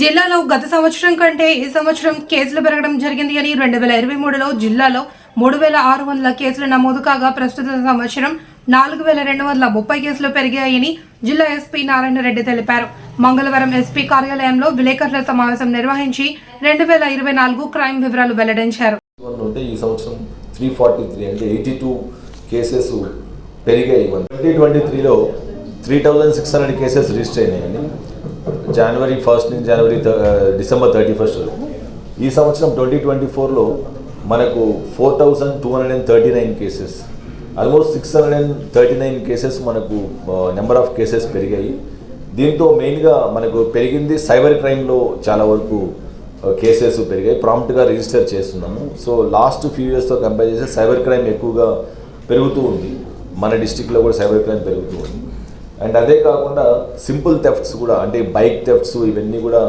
జిల్లాలో గత సంవత్సరం కంటే ఈ సంవత్సరం కేసులు పెరగడం జరిగింది అని రెండు వేల ఇరవై మూడులో జిల్లాలో మూడు వేల ఆరు వందల కేసులు నమోదు కాగా ప్రస్తుత సంవత్సరం నాలుగు వేల రెండు వందల ముప్పై కేసులు పెరిగాయని జిల్లా ఎస్పీ నారాయణ రెడ్డి తెలిపారు. మంగళవారం ఎస్పీ కార్యాలయంలో విలేకరుల సమావేశం నిర్వహించి రెండు వేల ఇరవై నాలుగు క్రైమ్ వివరాలు వెల్లడించారు. ఈ సంవత్సరం త్రీ ఫార్టీ త్రీ అంటే ఎయిటీ టూ కేసెస్ పెరిగాయి. ట్వంటీ ట్వంటీ త్రీలో three thousand six hundred cases register అయినాయండి. జనవరి ఫస్ట్ నుంచి జనవరి డిసెంబర్ థర్టీ ఫస్ట్ ఈ సంవత్సరం ట్వంటీ ట్వంటీ ఫోర్లో మనకు four thousand two hundred and thirty nine cases almost six hundred and thirty nine cases మనకు నెంబర్ ఆఫ్ కేసెస్ పెరిగాయి. దీంతో మెయిన్గా మనకు పెరిగింది సైబర్ క్రైమ్లో చాలా వరకు uh, కేసెస్ పెరిగాయి. ప్రాంప్ట్గా రిజిస్టర్ చేస్తున్నాము. సో లాస్ట్ ఫ్యూ ఇయర్స్తో కంపేర్ చేస్తే సైబర్ క్రైమ్ ఎక్కువగా పెరుగుతూ ఉంది. మన డిస్టిక్లో కూడా సైబర్ క్రైమ్ పెరుగుతూ ఉంది. అండ్ అదే కాకుండా సింపుల్ థెఫ్ట్స్ కూడా అంటే బైక్ థెఫ్ట్స్ ఇవన్నీ కూడా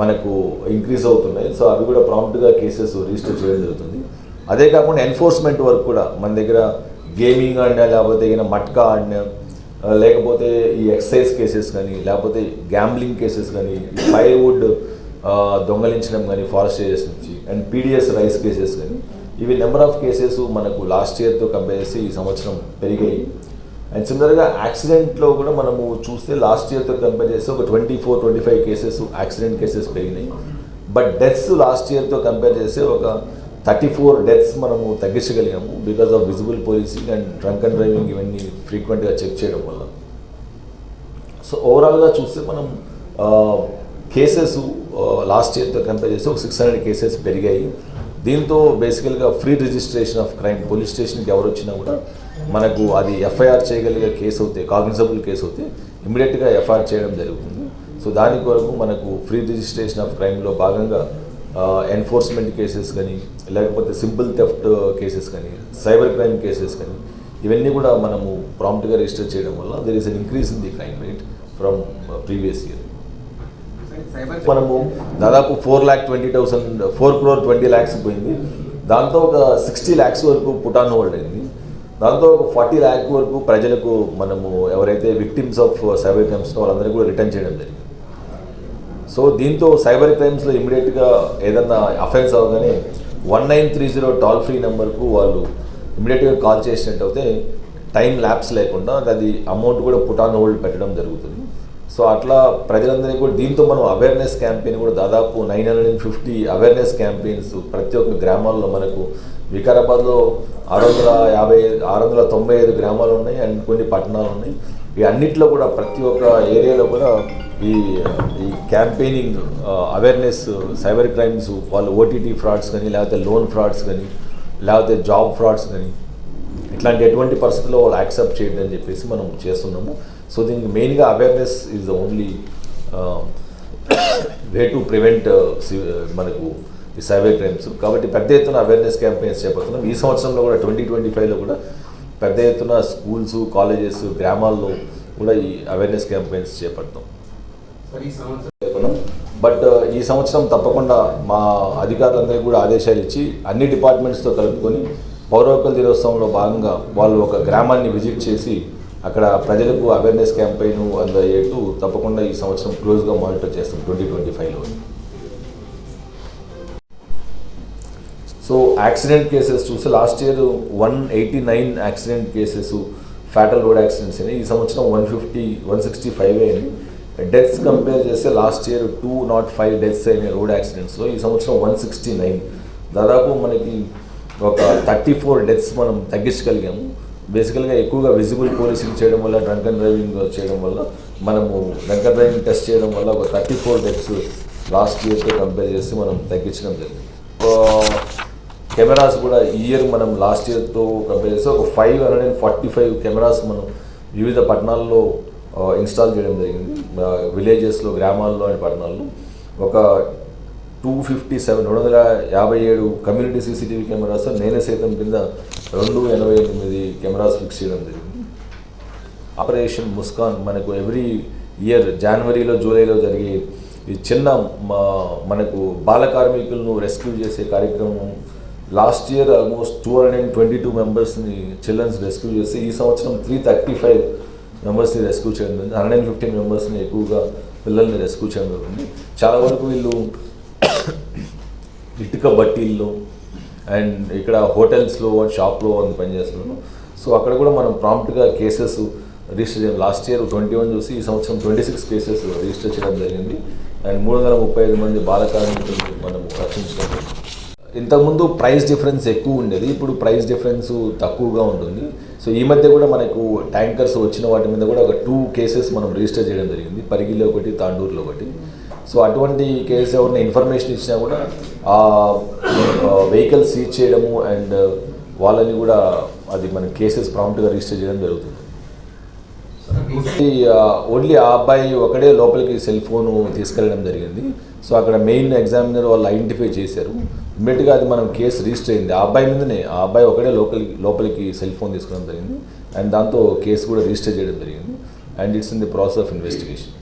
మనకు ఇంక్రీజ్ అవుతున్నాయి. సో అవి కూడా ప్రాంప్ట్గా కేసెస్ రిజిస్టర్ చేయడం జరుగుతుంది. అదే కాకుండా ఎన్ఫోర్స్మెంట్ వర్క్ కూడా మన దగ్గర గేమింగ్ ఆడినా లేకపోతే ఏదైనా మట్కా ఆడినా లేకపోతే ఈ ఎక్సైజ్ కేసెస్ కానీ లేకపోతే గ్యాంబ్లింగ్ కేసెస్ కానీ ఫైర్వుడ్ దొంగలించడం కానీ ఫారెస్ట్ ఏరియాస్ నుంచి అండ్ పీడిఎస్ రైస్ కేసెస్ కానీ ఇవి నెంబర్ ఆఫ్ కేసెస్ మనకు లాస్ట్ ఇయర్తో కంపేర్ చేసి ఈ సంవత్సరం పెరిగాయి. అండ్ సిమిలర్గా యాక్సిడెంట్లో కూడా మనము చూస్తే లాస్ట్ ఇయర్తో కంపేర్ చేస్తే ఒక twenty four twenty five cases accident cases పెరిగినాయి బట్ డెత్స్ లాస్ట్ ఇయర్తో కంపేర్ చేస్తే ఒక థర్టీ ఫోర్ డెత్స్ మనము తగ్గించగలిగాము because of visible policing and drunk and driving ఇవన్నీ ఫ్రీక్వెంట్గా చెక్ చేయడం వల్ల. సో ఓవరాల్గా చూస్తే మనం కేసెస్ లాస్ట్ ఇయర్తో కంపేర్ చేస్తే ఒక సిక్స్ హండ్రెడ్ కేసెస్ పెరిగాయి. దీంతో బేసికల్గా free registration of crime police స్టేషన్కి ఎవరు వచ్చినా కూడా మనకు అది ఎఫ్ఐఆర్ చేయగలిగే కేసు అవుతే కాగ్నిజబుల్ కేసు అవుతే ఇమీడియట్గా ఎఫ్ఐఆర్ చేయడం జరుగుతుంది. సో దాని కొరకు మనకు ఫ్రీ రిజిస్ట్రేషన్ ఆఫ్ క్రైమ్లో భాగంగా ఎన్ఫోర్స్మెంట్ కేసెస్ కానీ లేకపోతే సింపుల్ థెఫ్ట్ కేసెస్ కానీ సైబర్ క్రైమ్ కేసెస్ కానీ ఇవన్నీ కూడా మనము ప్రాంప్ట్గా రిజిస్టర్ చేయడం వల్ల there is an increase in the crime rate from previous year మనము దాదాపు four lakh twenty thousand four crore twenty lakhs పోయింది. దాంతో ఒక సిక్స్టీ ల్యాక్స్ వరకు పుటాన్ హోల్డ్ అయింది. దాంతో ఒక ఫార్టీ ల్యాక్ వరకు ప్రజలకు మనము ఎవరైతే విక్టిమ్స్ ఆఫ్ సైబర్ క్రైమ్స్ వాళ్ళందరికీ కూడా రిటర్న్ చేయడం జరిగింది. సో దీంతో సైబర్ క్రైమ్స్లో ఇమీడియట్గా ఏదన్నా అఫెన్స్ అవగానే one nine three zero toll free నెంబర్కు వాళ్ళు ఇమీడియట్గా కాల్ చేసినట్టు అయితే టైం ల్యాబ్స్ లేకుండా అది అమౌంట్ కూడా పుట్ ఆన్ హోల్డ్ పెట్టడం జరుగుతుంది. సో అట్లా ప్రజలందరికీ కూడా దీంతో మనం అవేర్నెస్ క్యాంపెయిన్ కూడా దాదాపు nine hundred and fifty awareness campaigns ప్రతి ఒక్క గ్రామాల్లో మనకు వికారాబాద్లో ఆరు వందల యాభై ఆరు వందల తొంభై ఐదు గ్రామాలు ఉన్నాయి అండ్ కొన్ని పట్టణాలు ఉన్నాయి. ఈ అన్నిట్లో కూడా ప్రతి ఒక్క ఏరియాలో కూడా ఈ ఈ క్యాంపెయినింగ్ అవేర్నెస్ సైబర్ క్రైమ్స్ వాళ్ళు ఓటీటీ ఫ్రాడ్స్ కానీ లేకపోతే లోన్ ఫ్రాడ్స్ కానీ లేకపోతే జాబ్ ఫ్రాడ్స్ కానీ ఇట్లాంటి ఎటువంటి పరిస్థితుల్లో వాళ్ళు యాక్సెప్ట్ చేయండి అని చెప్పేసి మనం చేస్తున్నాము. సో దీనికి మెయిన్గా awareness is the only way to prevent మనకు ఈ సైబర్ క్రైమ్స్. కాబట్టి పెద్ద ఎత్తున అవేర్నెస్ క్యాంపెయిన్స్ చేపడుతున్నాం. ఈ సంవత్సరంలో కూడా ట్వంటీ ట్వంటీ ఫైవ్లో కూడా పెద్ద ఎత్తున స్కూల్స్ కాలేజెస్ గ్రామాల్లో కూడా ఈ అవేర్నెస్ క్యాంపెయిన్స్ చేపడతాం. బట్ ఈ సంవత్సరం తప్పకుండా మా అధికారులందరికీ కూడా ఆదేశాలు ఇచ్చి అన్ని డిపార్ట్మెంట్స్తో కలుపుకొని పౌర హక్కుల దినోత్సవంలో భాగంగా వాళ్ళు ఒక గ్రామాన్ని విజిట్ చేసి అక్కడ ప్రజలకు అవేర్నెస్ క్యాంపెయిన్ అందయ్యేట్టు తప్పకుండా ఈ సంవత్సరం క్లోజ్గా మానిటర్ చేస్తాం ట్వంటీ ట్వంటీ ఫైవ్లో. సో యాక్సిడెంట్ కేసెస్ చూస్తే last year one eighty nine accident cases fatal road accidents అయినాయి ఈ సంవత్సరం one fifty one sixty five అయింది డెత్స్ కంపేర్ చేస్తే last year two naught five deaths అయినాయి రోడ్ యాక్సిడెంట్స్లో ఈ సంవత్సరం వన్ సిక్స్టీ నైన్ దాదాపు మనకి ఒక థర్టీ ఫోర్ డెత్స్ మనం తగ్గించగలిగాము. బేసికల్గా ఎక్కువగా విజిబుల్ పోలీసింగ్ చేయడం వల్ల డ్రంక్ అండ్ డ్రైవింగ్ చేయడం వల్ల మనము డ్రంక్ అండ్ డ్రైవింగ్ టెస్ట్ చేయడం వల్ల ఒక థర్టీ ఫోర్ డెత్స్ లాస్ట్ ఇయర్తో కంపేర్ చేసి మనం తగ్గించడం జరిగింది. కెమెరాస్ కూడా ఈ ఇయర్ మనం లాస్ట్ ఇయర్తో కంపేర్ చేస్తే ఒక five hundred and forty five cameras మనం వివిధ పట్టణాల్లో ఇన్స్టాల్ చేయడం జరిగింది. విలేజెస్లో గ్రామాల్లో అండ్ పట్టణాల్లో. ఒక టూ ఫిఫ్టీ సెవెన్ రెండు వందల యాభై ఏడు కమ్యూనిటీ సీసీటీవీ కెమెరాస్ నేనే సైతం కింద రెండు ఎనభై ఎనిమిది కెమెరాస్ ఫిక్స్ చేయడం జరిగింది. ఆపరేషన్ ముస్కాన్ మనకు ఎవ్రీ ఇయర్ జనవరిలో జూలైలో జరిగే ఈ చిన్న మా- మనకు బాల కార్మికులను రెస్క్యూ చేసే కార్యక్రమం last year almost two hundred and twenty two మెంబర్స్ని చిల్డ్రన్స్ రెస్క్యూ చేసి ఈ సంవత్సరం త్రీ థర్టీ ఫైవ్ మెంబర్స్ని రెస్క్యూ చేయడం జరిగింది. హండ్రెడ్ అండ్ ఫిఫ్టీన్ మెంబర్స్ని ఎక్కువగా పిల్లల్ని రెస్క్యూ చేయడం జరిగింది. చాలా వరకు వీళ్ళు ఇటుక బట్టీల్లో అండ్ ఇక్కడ హోటల్స్లో షాప్లో అని పనిచేస్తున్నాను సో అక్కడ కూడా మనం ప్రాంప్ట్గా కేసెస్ రిజిస్టర్ చేయడం లాస్ట్ ఇయర్ ట్వంటీ వన్ చూసి ఈ సంవత్సరం ట్వంటీ సిక్స్ కేసెస్ రిజిస్టర్ చేయడం జరిగింది. అండ్ మూడు వందల ముప్పై ఐదు మంది బాల కార్మికులను మనం రక్షించడం జరిగింది. ఇంతకుముందు ప్రైస్ డిఫరెన్స్ ఎక్కువ ఉండేది ఇప్పుడు ప్రైస్ డిఫరెన్స్ తక్కువగా ఉంటుంది. సో ఈ మధ్య కూడా మనకు ట్యాంకర్స్ వచ్చిన వాటి మీద కూడా ఒక టూ కేసెస్ మనం రిజిస్టర్ చేయడం జరిగింది. పరిగిలో ఒకటి తాండూరులో ఒకటి. సో అటువంటి కేసు ఎవరిని ఇన్ఫర్మేషన్ ఇచ్చినా కూడా ఆ వెహికల్ సీజ్ చేయడము అండ్ వాళ్ళని కూడా అది మన కేసెస్ ప్రాంప్ట్గా రిజిస్టర్ చేయడం జరుగుతుంది. ఓన్లీ ఆ అబ్బాయి ఒకడే లోపలికి సెల్ ఫోన్ తీసుకెళ్ళడం జరిగింది. సో అక్కడ మెయిన్ ఎగ్జామినర్ వాళ్ళు ఐడెంటిఫై చేశారు. ఇమ్మీడియట్గా అది మనం కేసు రిజిస్టర్ అయింది. ఆ అబ్బాయి మీదనే ఆ అబ్బాయి ఒకడే లోపలికి లోపలికి సెల్ ఫోన్ తీసుకోవడం జరిగింది. అండ్ దాంతో కేసు కూడా రిజిస్టర్ చేయడం జరిగింది. And it's in the process of investigation.